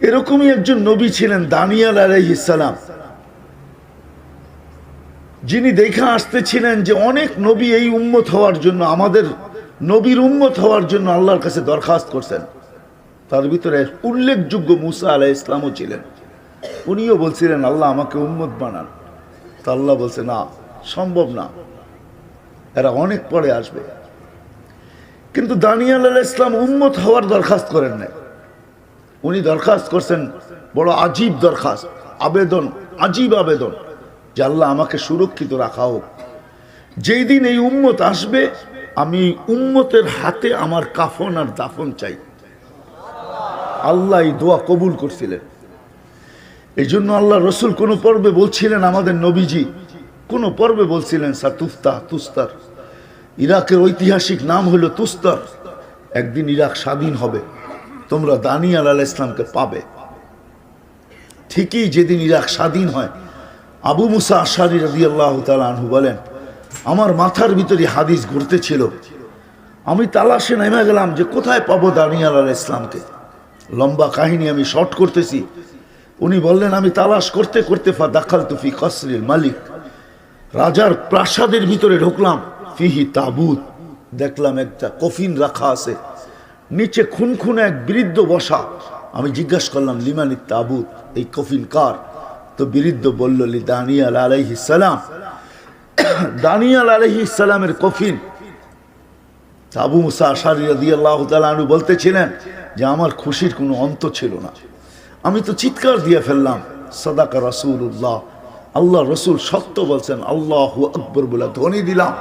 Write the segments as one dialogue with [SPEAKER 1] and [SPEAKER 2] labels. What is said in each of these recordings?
[SPEAKER 1] এরকমই একজন নবী ছিলেন দানিয়াল আলাইহিসালাম যিনি দেখে আসতেছিলেন যে অনেক নবী এই উম্মত হওয়ার জন্য, আমাদের নবীর উম্মত হওয়ার জন্য আল্লাহর কাছে দরখাস্ত করছেন। তার ভিতরে উল্লেখযোগ্য মুসা আলাহ ইসলামও ছিলেন। উনিও বলছিলেন, আল্লাহ আমাকে উম্মত বানান। তা আল্লাহ বলছে, না, সম্ভব না। এরা অনেক পরে আসবে। কিন্তু দানিয়াল আলাহ ইসলাম উম্মত হওয়ার দরখাস্ত করেন নাই। উনি দরখাস্ত করছেন, বড় আজীব দরখাস্ত, আবেদন, আজীব আবেদন, যে আল্লাহ আমাকে সুরক্ষিত রাখা হোক। যেই দিন এই উম্মত আসবে, আমি উম্মতের হাতে আমার কাফন আর দাফন চাই। আল্লাহ এই দোয়া কবুল করছিলেন। এই জন্য আল্লাহ রসুল কোনো পর্বে বলছিলেন আমাদের নবীজি, কোনো পর্বে বলছিলেন, সা তুফতা, তুস্তার। ইরাকের ঐতিহাসিক নাম হলো তুস্তার। একদিন ইরাক স্বাধীন হবে। তোমরা দানিয়াল আল ইসলামকে পাবে। ঠিকই যেদিন ইরাক স্বাধীন হয়, আবু মুসা আশারি রাজি আল্লাহ আনহু বলেন, আমার মাথার ভিতরে হাদিস ঘুরতেছিল। আমি তালাশে নেমে গেলাম যে কোথায় পাবো দানিয়াল আল ইসলামকে লম্বা কাহিনী আমি শর্ট করতেছি। উনি বললেন, আমি তালাশ করতে করতে ফা দাখাল তুফি কসরিল মালিক। রাজার প্রাসাদের ভিতরে ঢুকলাম ফিহি তাবুত। দেখলাম একটা কফিন রাখা আছে। নিচে খুন খুন এক বৃদ্ধ বসা। আমি জিজ্ঞাসা করলাম, লিমানি তাবুত এই কফিন কার? তো বৃদ্ধ বলল, লি দানিয়াল আলাইহি সালাম। দানিয়াল আলাইহি সালামের কফিন। আবু মুসা আশারি তাআলা আনহু বলতেছিলেন যে, আমার খুশির কোনো অন্ত ছিল না। আমি তো চিৎকার দিয়ে ফেললাম, সদাকা রাসূলুল্লাহ। আল্লাহ রসুল সত্য বলছেন, আল্লাহ আকবর বলে ধ্বনি দিলাম।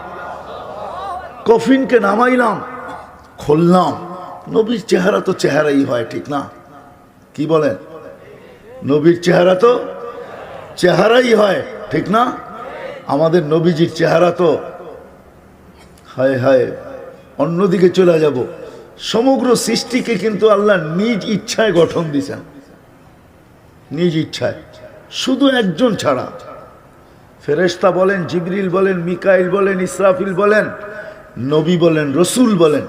[SPEAKER 1] কফিনকে নামাইলাম, খুললাম। নবীর চেহারা তো চেহারাই হয়, ঠিক না? কি বলেন? নবীর চেহারা তো চেহারাই হয়, ঠিক না? আমাদের নবীজির চেহারা তো, হায় হায়, অন্যদিকে চলে যাব। সমগ্র সৃষ্টিকে কিন্তু আল্লাহ নিজ ইচ্ছায় গঠন দিছেন। নিজ ইচ্ছায়। শুধু একজন ছাড়া। ফেরেশতা বলেন, জিবরিল বলেন, মিকাইল বলেন, ইসরাফিল বলেন, নবী বলেন, রসুল বলেন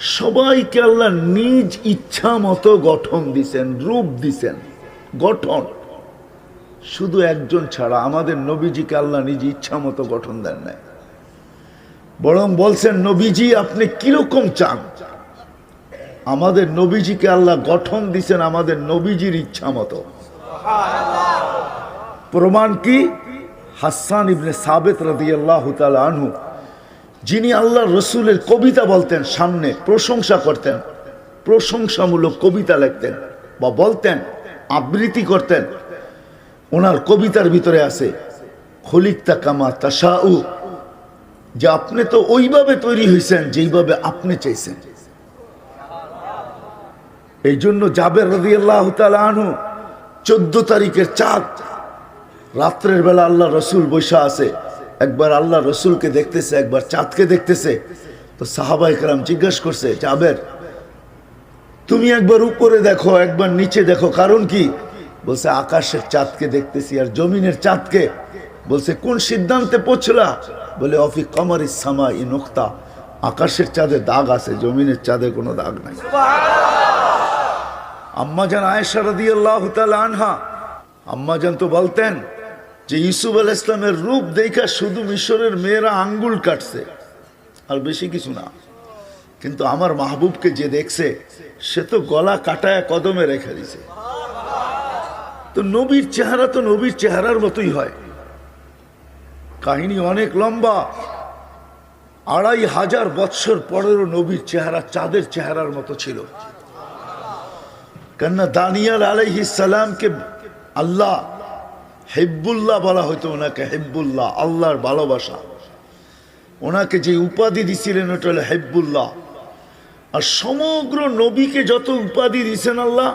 [SPEAKER 1] সবাইকে আল্লাহ নিজ ইচ্ছা মতো গঠন দিছেন, রূপ দিছেন। গঠন। শুধু একজন ছাড়া আমাদের নবীজিকে আল্লাহ নিজ ইচ্ছা মতো গঠন দেন নাই। বরং বলছেন, নবীজি, আপনি কীরকম চান? আমাদের নবীজিকে আল্লাহ গঠন দিছেন আমাদের নবীজির ইচ্ছা মতো। প্রমাণ কি? হাসান ইবনে সাবেত রাদি আল্লাহ আনহু যিনি আল্লাহ রসুলের কবিতা বলতেন, সামনে প্রশংসা করতেন, প্রশংসামূলক কবিতা লিখতেন বা বলতেন, আবৃত্তি করতেন। ওনার কবিতার ভিতরে আছে খলিকতা কামা তাসাউ যে আপনি তো ওইভাবে তৈরি হয়েছেন যেইভাবে আপনি চাইছেন। এই জন্য জাবের রদি আল্লাহ আনহু চোদ্দ তারিখের চাঁদ, রাত্রের বেলা আল্লাহ রসুল বৈশা আছে একবার আল্লাহ রসুলকে দেখতেছে, একবার চাঁদকে দেখতেছে। তো সাহাবাই কালাম জিজ্ঞেস করছে, জাবের, তুমি একবার উপরে দেখো, একবার নিচে দেখো, কারণ কি? বলছে, আকাশের চাঁদকে দেখতেছি আর জমিনের চাঁদকে। বলছে, কোন সিদ্ধান্তে পৌঁছলা? বলে অফি কমার ইসামা ই নোক্তা। আকাশের চাঁদে দাগ আছে, জমিনের চাঁদে কোনো দাগ নাই। আম্মাজান আয়েশা রাদি আল্লাহ আনহা, আম্মাজান তো বলতেন যে ইউসুফ আল ইসলামের রূপ দেখা শুধু মিশরের মেয়েরা আঙ্গুল কাটছে, আর বেশি কিছু না। কিন্তু আমার মাহবুবকে যে দেখছে, সে তো গলা কাটায় কদমে রেখে দিছে তো নবীর চেহারা তো নবীর চেহারার মতোই হয়। কাহিনী অনেক লম্বা। আড়াই হাজার বৎসর পরেরও নবীর চেহারা চাঁদের চেহারার মতো ছিল। কেননা দানিয়াল আলাইহি সালামকে আল্লাহ হেব্বুল্লাহ বলা হতো ওনাকে, হেব্বুল্লাহ, আল্লাহর ভালোবাসা। ওনাকে যে উপাধি দিছিলেন, ওটা হলো হেব্বুল্লাহ। আর সমগ্র নবীকে যত উপাধি দিছেন আল্লাহ,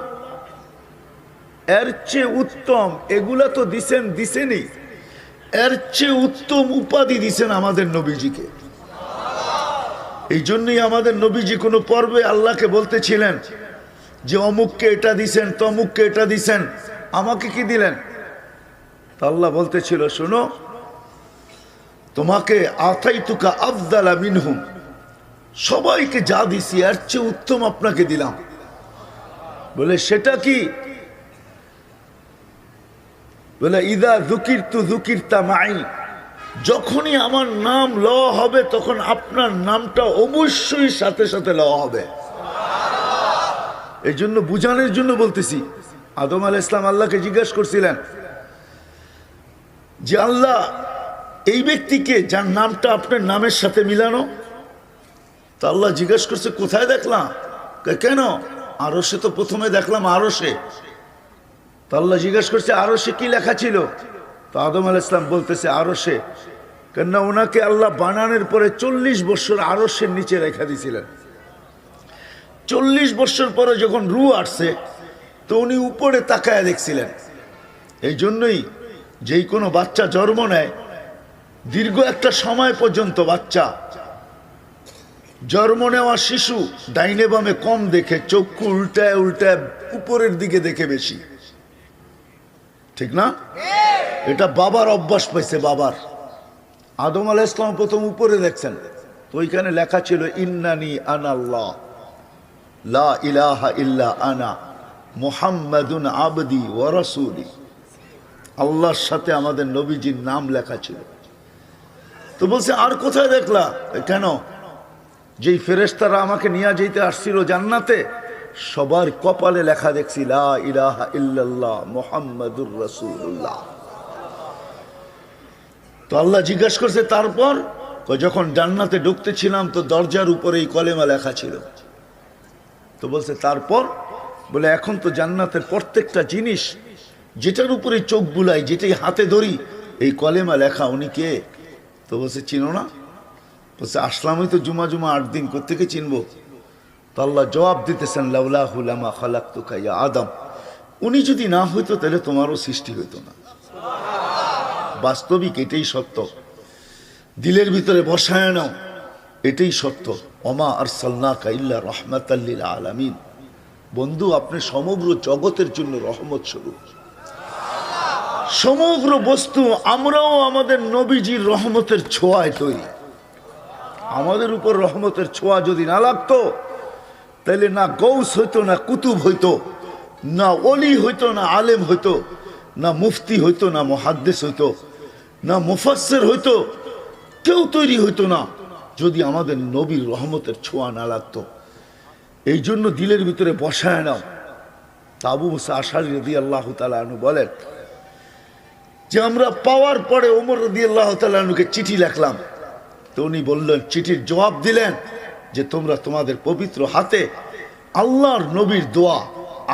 [SPEAKER 1] এর চেয়ে উত্তম, এগুলা তো দিছেন, দিছেনই। এর চেয়ে উত্তম উপাধি দিছেন আমাদের নবীজিকে। এই জন্যই আমাদের নবীজি কোনো পর্বে আল্লাহকে বলতেছিলেন যে, অমুককে এটা দিছেন, তমুককে এটা দিছেন, আমাকে কি দিলেন? আল্লাহ বলতেছিল, শোনো, তোমাকে আথাই তুকা আফদালা মিনহুম, সবাইকে যা দিছি এর চেয়ে উত্তম আপনাকে দিলাম। বলে, সেটা কি? বলে, ইদা জুকির তু জুকির তা মাই, যখনই আমার নাম ল হবে, তখন আপনার নামটা অবশ্যই সাথে সাথে ল হবে। এই জন্য বুঝানোর জন্য বলতেছি, আদম আল ইসলাম আল্লাহকে জিজ্ঞেস করছিলেন যে আল্লাহ এই ব্যক্তিকে যার নামটা আপনার নামের সাথে মিলানো, তা আল্লাহ জিজ্ঞেস করছে, কোথায় দেখলাম? কেন? আরও সে তো প্রথমে দেখলাম আরও সে আল্লাহ জিজ্ঞেস করছে আরও সে কি লেখা ছিল? তো আদম আল ইসলাম বলতেছে আরও সে কেননা ওনাকে আল্লাহ বানানোর পরে চল্লিশ বছর আরও সে নিচে রেখা দিয়েছিলেন চল্লিশ বছর পরে যখন রু আসছে, তো উনি উপরে তাকায় দেখছিলেন। এই জন্যই যেই কোনো বাচ্চা জন্ম নেয়, দীর্ঘ একটা সময় পর্যন্ত বাচ্চা। জন্ম নেওয়া শিশু ডাইনে বামে কম দেখে, চক্ষু উল্টায় উল্টায় উপরের দিকে দেখে বেশি। ঠিক না? এটা বাবার অভ্যাস পাইছে বাবার। আদম আলাহ ইসলাম প্রথম উপরে দেখছেন। তো ওইখানে লেখা ছিল, ইন্নানি আনাল্লাহ, লা ইলাহা ইল্লা আনা, মুহাম্মাদুন আবদি ওয়া রাসূলি। আল্লাহর সাথে আমাদের নবীজির নাম লেখা ছিল। তো বলছে, আর কোথায় দেখলা? কেন? যেই ফেরেশতারা আমাকে নিয়ে যেতে আসছিল জান্নাতে, সবার কপালে লেখা দেখছি ইলাহা ইল্লাল্লাহ মুহাম্মাদুর রাসূলুল্লাহ। তো আল্লাহ জিজ্ঞাসা করছে, তারপর? যখন জান্নাতে ঢুকতেছিলাম, তো দরজার উপরে এই কলেমা লেখা ছিল। তো বলছে, তারপর? বলে, এখন তো জান্নাতের প্রত্যেকটা জিনিস যেটার উপরে চোখ বুলাই, যেটাই হাতে ধরি, এই কলেমা লেখা উনি কে? তো বলছে, চিনো না? বলছে, আসলামই তো জুমা জুমা আট দিন কোথেকে চিনবো? তো আল্লাহ জবাব দিতেছেন লাউলা হুলামা খালাক তো খাইয়া আদম। উনি যদি না হইতো, তাহলে তোমারও সৃষ্টি হইতো না। বাস্তবিক এটাই সত্য। দিলের ভিতরে বসায় নাও, এটাই সত্য। অমা আর সাল্লাকা ইল্লা রহমাতাল্লিল আলামিন। বন্ধু, আপনি সমগ্র জগতের জন্য রহমত স্বরূপ। সমগ্র বস্তু আমরাও আমাদের নবীজির রহমতের ছোঁয়ায় তৈরি। আমাদের উপর রহমতের ছোঁয়া যদি না লাগতো, তাহলে না গৌস হইতো, না কুতুব হইতো, না অলি হইতো, না আলেম হইতো, না মুফতি হইতো, না মহাদ্দেশ হইতো, না মুফাসের হইতো, কেউ তৈরি হইতো না যদি আমাদের নবীর রহমতের ছোঁয়া না লাগতো। এই জন্য দিলের ভিতরে বসায় নাও। তাবু মুসা আশারি রদি আল্লাহ তালু বলেন যে আমরা পাওয়ার পরে ওমর রদি আল্লাহ তালুকে চিঠি লেখলাম। তো উনি বললেন, চিঠির জবাব দিলেন যে তোমরা তোমাদের পবিত্র হাতে আল্লাহর নবীর দোয়া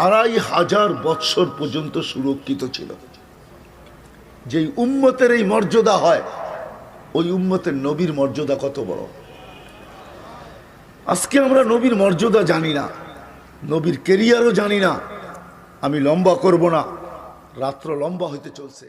[SPEAKER 1] আড়াই হাজার বৎসর পর্যন্ত সুরক্ষিত ছিল। যেই উম্মতের এই মর্যাদা হয়, ওই উম্মতের নবীর মর্যাদা কত বড়? আজকে আমরা নবীর মর্যাদা জানি না, নবীর কেরিয়ারও জানি না। আমি লম্বা করব না, রাত্র লম্বা হইতে চলছে।